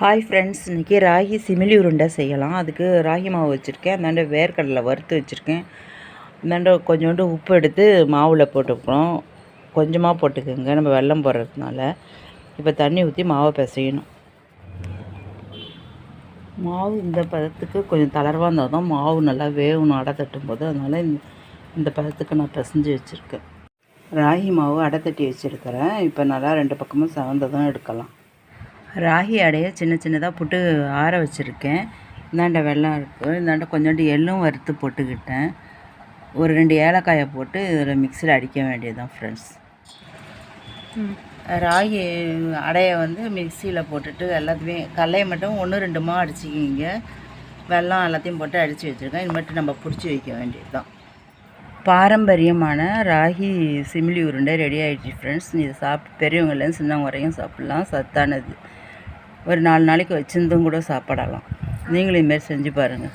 Hi friends இன்றைக்கி ராகி சிமிலி உருண்டை செய்யலாம். அதுக்கு ராகி மாவு வச்சுருக்கேன். அந்தாண்ட வேர்க்கடலை வறுத்து வச்சுருக்கேன். அந்தாண்ட கொஞ்சோண்டு உப்பு எடுத்து மாவில் போட்டுக்கிறோம். கொஞ்சமாக போட்டுக்கோங்க. நம்ம வெள்ளம் போடுறதுனால. இப்போ தண்ணி ஊற்றி மாவை பிசையணும். மாவு இந்த பதத்துக்கு கொஞ்சம் தளர்வாக இருந்தால் தான் மாவு நல்லா வேகணும். அடை தட்டும் போது அதனால் இந்த பதத்துக்கு நான் பிசைஞ்சு வச்சுருக்கேன். ராகி மாவு அடை தட்டி வச்சுருக்கிறேன். இப்போ நல்லா ரெண்டு பக்கமும் செவந்ததும் எடுக்கலாம். ராகி அடையை சின்ன சின்னதாக போட்டு ஆற வச்சுருக்கேன். இந்தாண்ட வெல்லம் இருக்குது இந்தாண்ட கொஞ்சோண்டு எள்ளும் வறுத்து போட்டுக்கிட்டேன். ஒரு ரெண்டு ஏலக்காயை போட்டு இதில் மிக்சியில் அடிக்க வேண்டியது தான் ஃப்ரெண்ட்ஸ் ராகி அடையை வந்து மிக்சியில் போட்டுட்டு எல்லாத்தையுமே கடலையை மட்டும் ஒன்று ரெண்டுமா அடிச்சிக்கிங்க. வெல்லம் எல்லாத்தையும் போட்டு அடித்து வச்சுருக்கேன். இது மட்டும் நம்ம பிடிச்சி வைக்க வேண்டியது தான் பாரம்பரியமான ராகி சிமிலி உருண்டை ரெடி ஆகிடுச்சு ஃப்ரெண்ட்ஸ் இது சாப்பிட்டு பெரியவங்கலேருந்து சின்னவங்க வரையும் சாப்பிட்லாம். சத்தானது. ஒரு நாலு நாளைக்கு வச்சிருந்தும் கூட சாப்பிடலாம். நீங்களும் இதுமாரி செஞ்சு பாருங்கள்